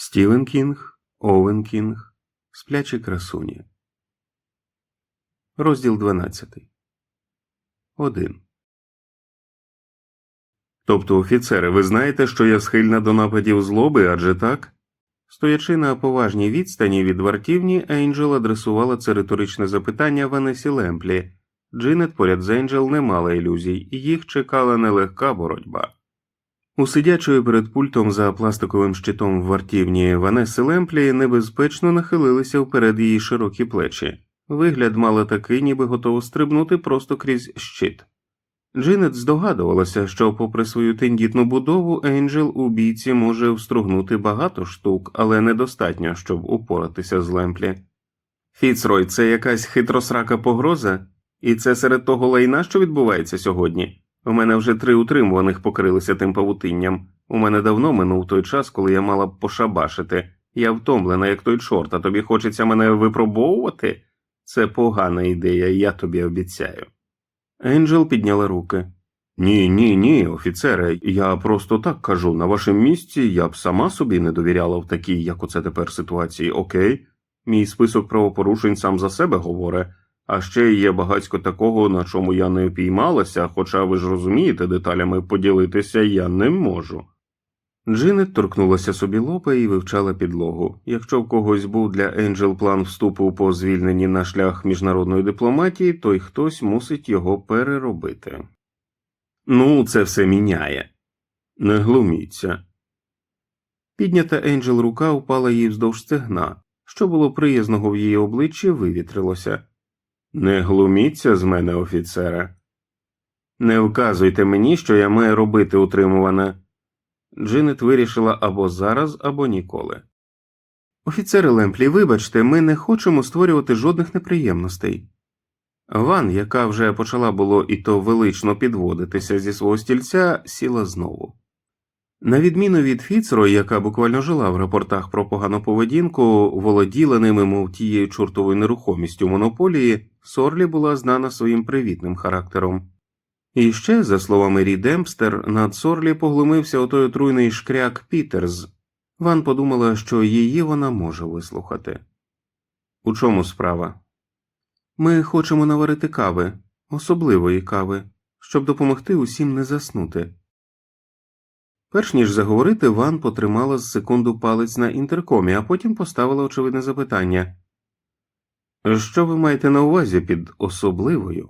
Стівен Кінг, Овен Кінг, Сплячі красуні. Розділ 12. 1. Тобто, офіцери, ви знаєте, що я схильна до нападів злоби, адже так? Стоячи на поважній відстані від вартівні, Енджел адресувала це риторичне запитання Ванесі Лемплі. Джинет поряд з Енджел не мала ілюзій, і їх чекала нелегка боротьба. У сидячої перед пультом за пластиковим щитом в вартівні Ванеси Лемплі небезпечно нахилилися вперед її широкі плечі. Вигляд мала такий, ніби готово стрибнути просто крізь щит. Джинет здогадувалася, що, попри свою тендітну будову, Енджел у бійці може встругнути багато штук, але недостатньо, щоб упоратися з Лемплі. Фіцрой, це якась хитросрака погроза? І це серед того лайна, що відбувається сьогодні. У мене вже три утримуваних покрилися тим павутинням. У мене давно минув той час, коли я мала б пошабашити. Я втомлена, як той чорт, а тобі хочеться мене випробовувати? Це погана ідея, я тобі обіцяю. Енджел підняла руки. Ні, ні, ні, офіцере, я просто так кажу. На вашому місці я б сама собі не довіряла в такій, як оце тепер ситуації, окей? Мій список правопорушень сам за себе говорить. А ще є багацько такого, на чому я не піймалася, хоча ви ж розумієте, деталями поділитися я не можу. Джинет торкнулася собі лоба і вивчала підлогу. Якщо в когось був для Енджел план вступу по звільненні на шлях міжнародної дипломатії, то й хтось мусить його переробити. Ну, це все міняє. Не глуміться. Піднята Енджел рука упала їй вздовж стегна. Що було приязного в її обличчі, вивітрилося. Не глуміться з мене, офіцере. Не вказуйте мені, що я маю робити утримуване. Джинет вирішила або зараз, або ніколи. Офіцери Лемплі, вибачте, ми не хочемо створювати жодних неприємностей. Ван, яка вже почала було і то велично підводитися зі свого стільця, сіла знову. На відміну від Фіцрой, яка буквально жила в рапортах про погану поведінку, володіла ними, мов тією чортовою нерухомістю монополії, Сорлі була знана своїм привітним характером. І ще, за словами Рі Демпстер, над Сорлі поглумився отой отруйний шкряк Пітерз. Ван подумала, що її вона може вислухати. У чому справа? Ми хочемо наварити кави, особливої кави, щоб допомогти усім не заснути. Перш ніж заговорити, Ван потримала з секунду палець на інтеркомі, а потім поставила очевидне запитання Що ви маєте на увазі під особливою?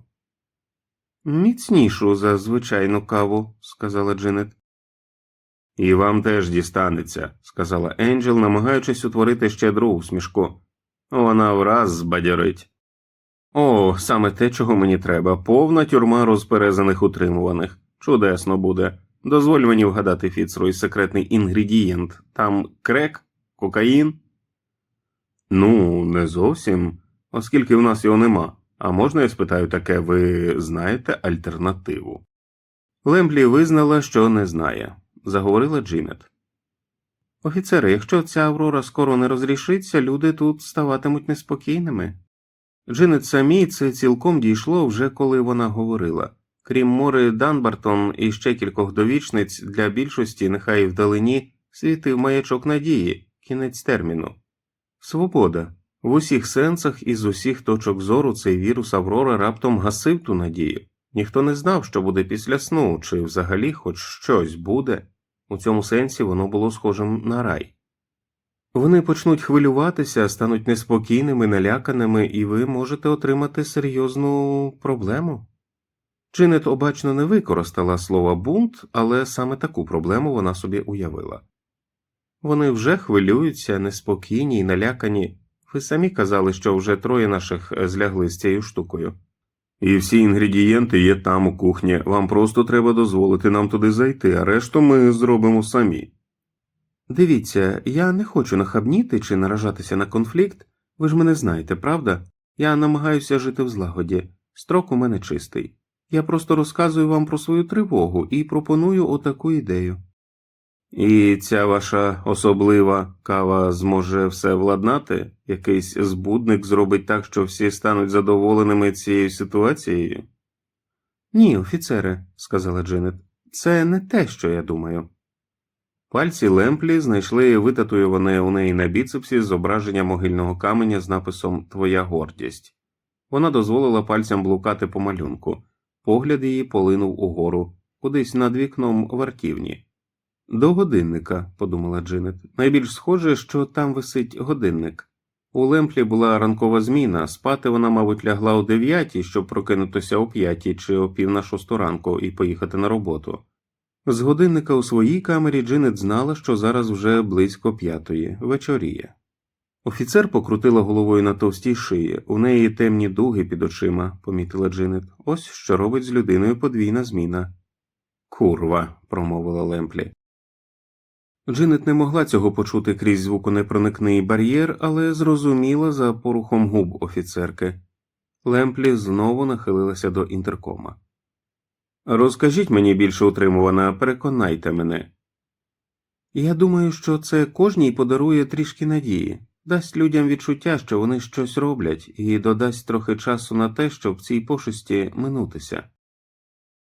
Міцнішу за звичайну каву, сказала Джинет. І вам теж дістанеться, сказала Енджел, намагаючись утворити щедру усмішку. Вона враз збадьорить. О, саме те, чого мені треба, повна тюрма розперезаних утримуваних. Чудесно буде. Дозволь мені вгадати Фіцрой секретний інгредієнт. Там крек, кокаїн? Ну, не зовсім, оскільки в нас його нема. А можна я спитаю таке, ви знаєте альтернативу? Лемблі визнала, що не знає, заговорила Джинет. Офіцери, якщо ця Аврора скоро не розрішиться, люди тут ставатимуть неспокійними. Джинет самій це цілком дійшло вже коли вона говорила. Крім Мори Данбартон і ще кількох довічниць, для більшості, нехай і вдалині, світив маячок надії, кінець терміну. Свобода. В усіх сенсах і з усіх точок зору цей вірус Аврора раптом гасив ту надію. Ніхто не знав, що буде після сну, чи взагалі хоч щось буде. У цьому сенсі воно було схожим на рай. Вони почнуть хвилюватися, стануть неспокійними, наляканими, і ви можете отримати серйозну проблему. Джинет обачно не використала слова бунт, але саме таку проблему вона собі уявила. Вони вже хвилюються, неспокійні й налякані. Ви самі казали, що вже троє наших злягли з цією штукою. І всі інгредієнти є там у кухні. Вам просто треба дозволити нам туди зайти, а решту ми зробимо самі. Дивіться, я не хочу нахабніти чи наражатися на конфлікт. Ви ж мене знаєте, правда? Я намагаюся жити в злагоді. Строк у мене чистий. Я просто розказую вам про свою тривогу і пропоную отаку ідею. І ця ваша особлива кава зможе все владнати? Якийсь збудник зробить так, що всі стануть задоволеними цією ситуацією? Ні, офіцере, сказала Дженет, це не те, що я думаю. Пальці Лемплі знайшли витатуєване у неї на біцепсі зображення могильного каменя з написом Твоя гордість. Вона дозволила пальцям блукати по малюнку. Погляд її полинув угору, кудись над вікном вартівні. До годинника, подумала Джинет. Найбільш схоже, що там висить годинник. У Лемплі була ранкова зміна, спати вона, мабуть, лягла о дев'ятій, щоб прокинутися о п'ятій чи о пів на шосту ранку і поїхати на роботу. З годинника у своїй камері Джинет знала, що зараз вже близько п'ятої, вечоріє. Офіцер покрутила головою на товстій шиї, у неї темні дуги під очима, помітила Джинет. Ось що робить з людиною подвійна зміна. Курва, промовила Лемплі. Джинет не могла цього почути крізь звуконепроникний бар'єр, але зрозуміла за порухом губ офіцерки. Лемплі знову нахилилася до інтеркома. Розкажіть мені більше утримувана, переконайте мене. Я думаю, що це кожній подарує трішки надії, дасть людям відчуття, що вони щось роблять, і додасть трохи часу на те, щоб цій пошесті минутися.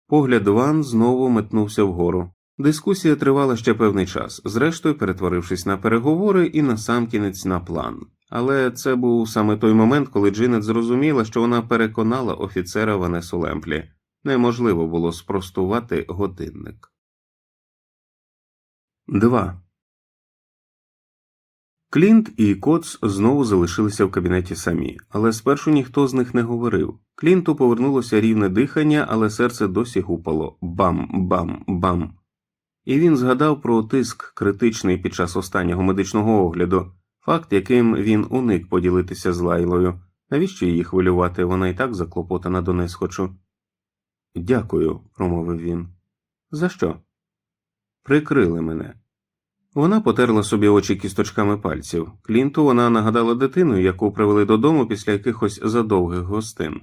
Погляд Ван знову метнувся вгору. Дискусія тривала ще певний час, зрештою перетворившись на переговори і насамкінець на план. Але це був саме той момент, коли Джинет зрозуміла, що вона переконала офіцера Ванесу Лемплі. Неможливо було спростувати годинник. 2. Клінт і Коц знову залишилися в кабінеті самі, але спершу ніхто з них не говорив. Клінту повернулося рівне дихання, але серце досі гупало бам-бам-бам. І він згадав про тиск критичний під час останнього медичного огляду, факт, яким він уник поділитися з Лайлою. Навіщо її хвилювати? Вона і так заклопотана до несхочу. Дякую, промовив він. За що? Прикрили мене. Вона потерла собі очі кісточками пальців. Клінту вона нагадала дитину, яку привели додому після якихось задовгих гостин.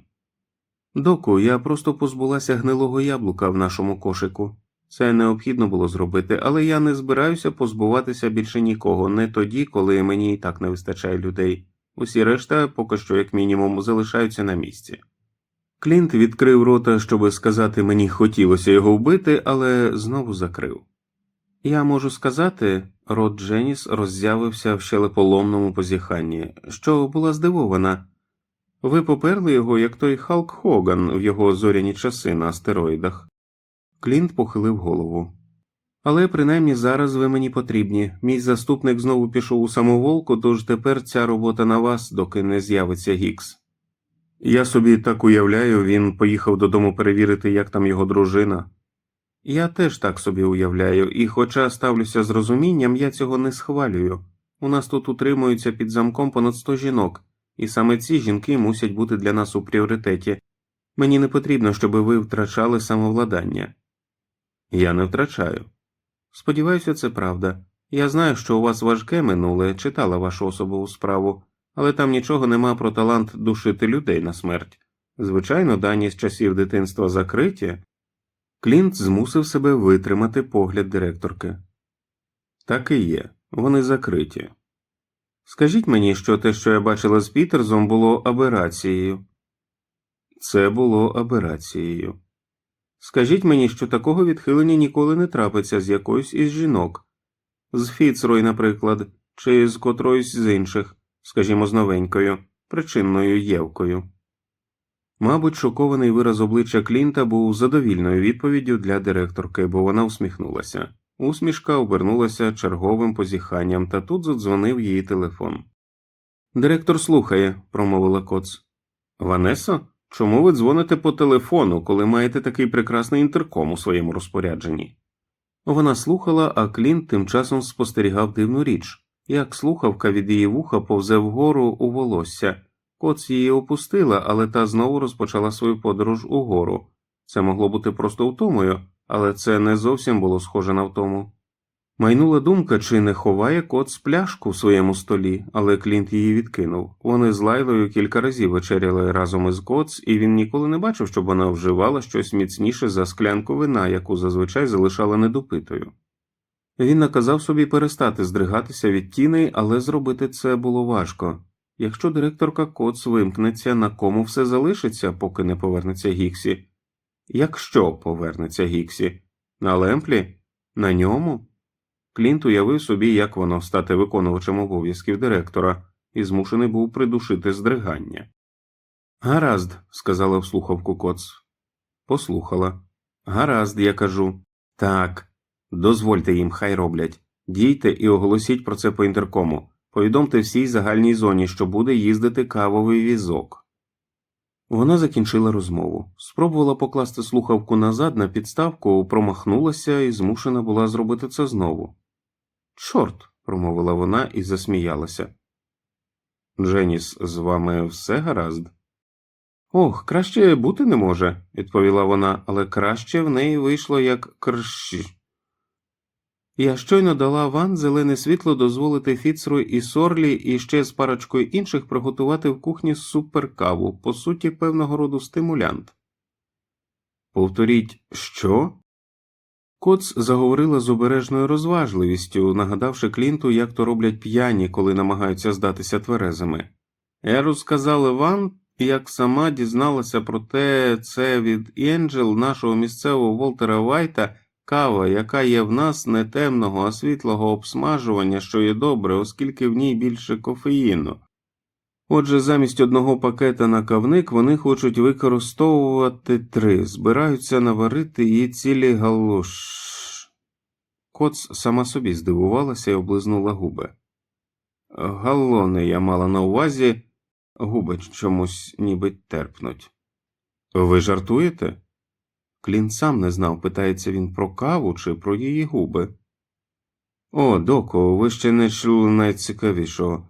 Доку, я просто позбулася гнилого яблука в нашому кошику. Це необхідно було зробити, але я не збираюся позбуватися більше нікого, не тоді, коли мені і так не вистачає людей. Усі решта поки що, як мінімум, залишаються на місці. Клінт відкрив рота, щоби сказати мені хотілося його вбити, але знову закрив. Я можу сказати, рот Дженіс роззявився в щелеполомному позіханні, що була здивована. Ви поперли його, як той Халк Хоган в його зоряні часи на астероїдах. Клінт похилив голову. Але принаймні зараз ви мені потрібні. Мій заступник знову пішов у самоволку, тож тепер ця робота на вас, доки не з'явиться Гікс. Я собі так уявляю, він поїхав додому перевірити, як там його дружина. Я теж так собі уявляю, і, хоча ставлюся з розумінням, я цього не схвалюю. У нас тут утримуються під замком понад сто жінок, і саме ці жінки мусять бути для нас у пріоритеті. Мені не потрібно, щоб ви втрачали самовладання. Я не втрачаю. Сподіваюся, це правда. Я знаю, що у вас важке минуле, читала вашу особову справу, але там нічого нема про талант душити людей на смерть. Звичайно, дані з часів дитинства закриті. Клінт змусив себе витримати погляд директорки. Так і є, вони закриті. Скажіть мені, що те, що я бачила з Пітерзом, було аберацією. Це було аберацією. Скажіть мені, що такого відхилення ніколи не трапиться з якоюсь із жінок, з Фіцрой, наприклад, чи з котроюсь з інших, скажімо, з новенькою, причинною Євкою. Мабуть, шокований вираз обличчя Клінта був задовільною відповіддю для директорки, бо вона усміхнулася. Усмішка обернулася черговим позіханням, та тут задзвонив її телефон. Директор слухає, промовила Коц. Ванесо, чому ви дзвоните по телефону, коли маєте такий прекрасний інтерком у своєму розпорядженні? Вона слухала, а Клінт тим часом спостерігав дивну річ, як слухавка від її вуха повзе вгору у волосся. Коц її опустила, але та знову розпочала свою подорож угору. Це могло бути просто втомою, але це не зовсім було схоже на втому. Майнула думка, чи не ховає коц пляшку в своєму столі, але Клінт її відкинув. Вони з Лайлою кілька разів вечеряли разом із коц, і він ніколи не бачив, щоб вона вживала щось міцніше за склянку вина, яку зазвичай залишала недопитою. Він наказав собі перестати здригатися від тіней, але зробити це було важко. Якщо директорка Коц вимкнеться, на кому все залишиться, поки не повернеться Гіксі? Якщо повернеться Гіксі? На Лемплі? На ньому? Клінт уявив собі, як воно стати виконувачем обов'язків директора, і змушений був придушити здригання. Гаразд, сказала в слухавку Коц. Послухала. Гаразд, я кажу. Так, дозвольте їм, хай роблять. Дійте і оголосіть про це по інтеркому. Повідомте всій загальній зоні, що буде їздити кавовий візок. Вона закінчила розмову, спробувала покласти слухавку назад на підставку, промахнулася і змушена була зробити це знову. Чорт, промовила вона і засміялася. Дженіс, з вами все гаразд? Ох, краще бути не може, відповіла вона, але краще в неї вийшло як крщ. Я щойно дала Ван зелене світло дозволити Фіцру і Сорлі і ще з парочкою інших приготувати в кухні суперкаву, по суті, певного роду стимулянт. Повторіть, що? Коц заговорила з обережною розважливістю, нагадавши Клінту, як то роблять п'яні, коли намагаються здатися тверезими. Я розказала Ван, як сама дізналася про те, це від Енджел, нашого місцевого Волтера Вайта, кава, яка є в нас не темного, а світлого обсмажування, що є добре, оскільки в ній більше кофеїну. Отже, замість одного пакета на кавник вони хочуть використовувати три, збираються наварити її цілі галуш. Коц сама собі здивувалася і облизнула губи. Галони я мала на увазі, губи чомусь ніби терпнуть. Ви жартуєте? Клін сам не знав, питається він про каву чи про її губи. О, доко, ви ще не чули найцікавішого.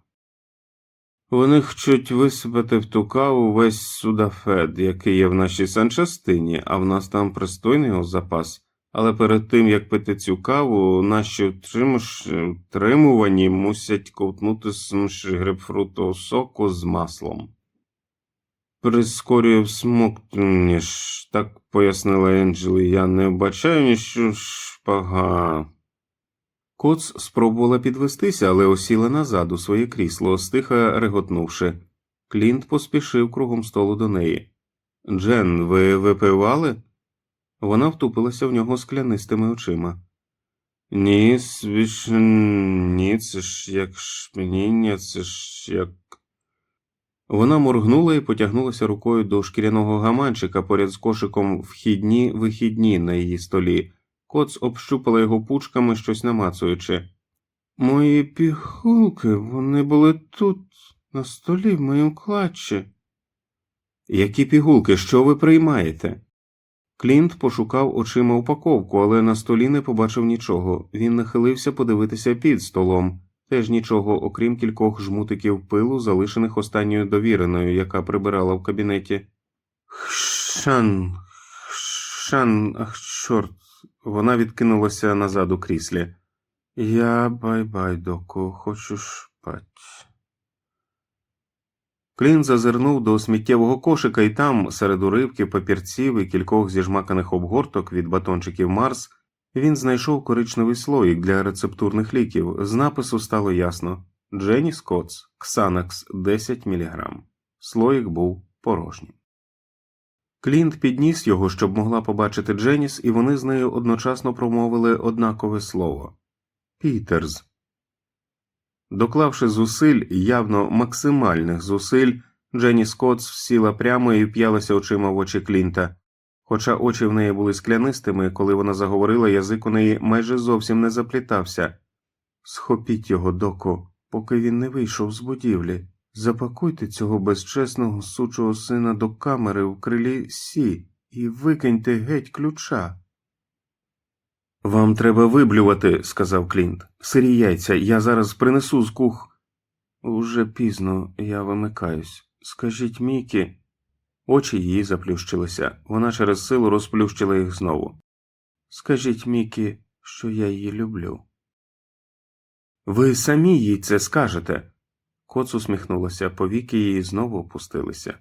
Вони хочуть висипати в ту каву весь судафед, який є в нашій санчастині, а в нас там пристойний запас. Але перед тим, як пити цю каву, наші утримувані мусять ковтнути сумші грейпфрутового соку з маслом. Прискорює всмоктання ж, так пояснила Енджелі, я не бачаю ніщо шпага. Коц спробувала підвестися, але осіла назад у своє крісло, стиха реготнувши. Клінт поспішив кругом столу до неї. Джен, ви випивали? Вона втупилася в нього склянистими очима. Ні, свіш... ні, це ж як шпиніння, це ж як. Вона моргнула і потягнулася рукою до шкіряного гаманчика поряд з кошиком вхідні вихідні на її столі. Коц общупала його пучками, щось намацуючи. Мої пігулки, вони були тут, на столі, в моїм клатчі. Які пігулки, що ви приймаєте? Клінт пошукав очима упаковку, але на столі не побачив нічого. Він нахилився подивитися під столом, теж нічого, окрім кількох жмутиків пилу, залишених останньою довіреною, яка прибирала в кабінеті. Шан, шан, ах, чорт. Вона відкинулася назад у кріслі. Я бай-бай, доку, хочу шпать. Клін зазирнув до сміттєвого кошика, і там, серед уривків, папірців і кількох зіжмаканих обгорток від батончиків Марс, він знайшов коричневий слоїк для рецептурних ліків. З напису стало ясно Дженні Скотс, Ксанакс 10 мг. Слоїк був порожнім. Клінт підніс його, щоб могла побачити Дженіс, і вони з нею одночасно промовили однакове слово Пітерз. Доклавши зусиль, явно максимальних зусиль, Дженні Скотс сіла прямо і вп'ялася очима в очі Клінта. Хоча очі в неї були склянистими, коли вона заговорила, язик у неї майже зовсім не заплітався. Схопіть його, доку, поки він не вийшов з будівлі. Запакуйте цього безчесного сучого сина до камери в крилі Сі і викиньте геть ключа. Вам треба виблювати, сказав Клінт. Сирі яйця, я зараз принесу з кух. Уже пізно я вимикаюсь. Скажіть Мікі. Очі її заплющилися. Вона через силу розплющила їх знову. Скажіть Мікі, що я її люблю. Ви самі їй це скажете. Коц усміхнулася, повіки її знову опустилися.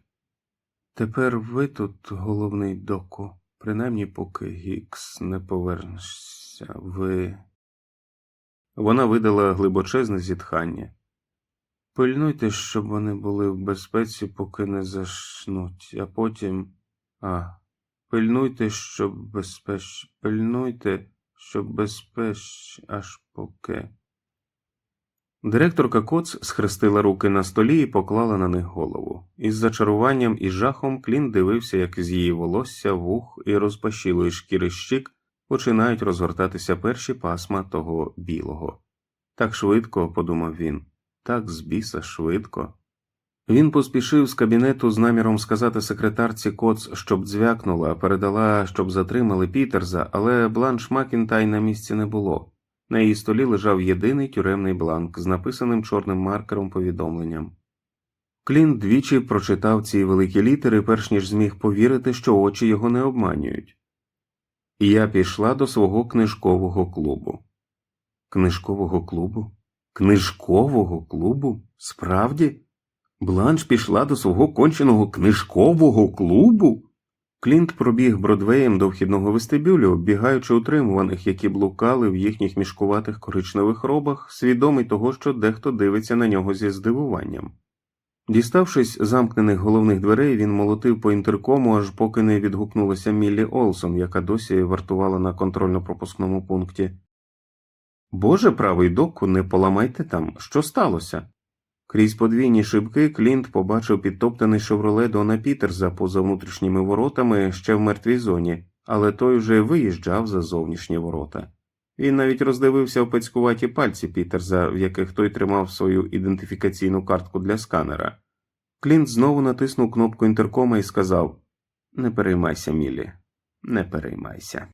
Тепер ви тут головний доку, принаймні поки Гікс не повернешся, ви. Вона видала глибочезне зітхання. Пильнуйте, щоб вони були в безпеці, поки не зашнуть, а потім. А, пильнуйте, щоб безпеч... Пильнуйте, щоб безпеч аж поки. Директорка Коц схрестила руки на столі і поклала на них голову. Із зачаруванням і жахом Клін дивився, як з її волосся, вух і розпашілої шкіри щік починають розгортатися перші пасма того білого. Так швидко, подумав він, так з біса швидко. Він поспішив з кабінету з наміром сказати секретарці Коц, щоб дзвякнула, передала, щоб затримали Пітерза, але бланш Макінтай на місці не було. На її столі лежав єдиний тюремний бланк з написаним чорним маркером повідомленням. Клін двічі прочитав ці великі літери, перш ніж зміг повірити, що очі його не обманюють. І я пішла до свого книжкового клубу. Книжкового клубу? Книжкового клубу? Справді? Бланш пішла до свого конченого книжкового клубу? Клінт пробіг Бродвеєм до вхідного вестибюлю, оббігаючи утримуваних, які блукали в їхніх мішкуватих коричневих робах, свідомий того, що дехто дивиться на нього зі здивуванням. Діставшись замкнених головних дверей, він молотив по інтеркому, аж поки не відгукнулася Міллі Олсон, яка досі вартувала на контрольно-пропускному пункті. Боже правий доку, не поламайте там, що сталося? Крізь подвійні шибки Клінт побачив підтоптаний шевроле Дона Пітерза поза внутрішніми воротами ще в мертвій зоні, але той вже виїжджав за зовнішні ворота. Він навіть роздивився опецькуваті пальці Пітерза, в яких той тримав свою ідентифікаційну картку для сканера. Клінт знову натиснув кнопку інтеркома і сказав Не переймайся, Мілі, не переймайся.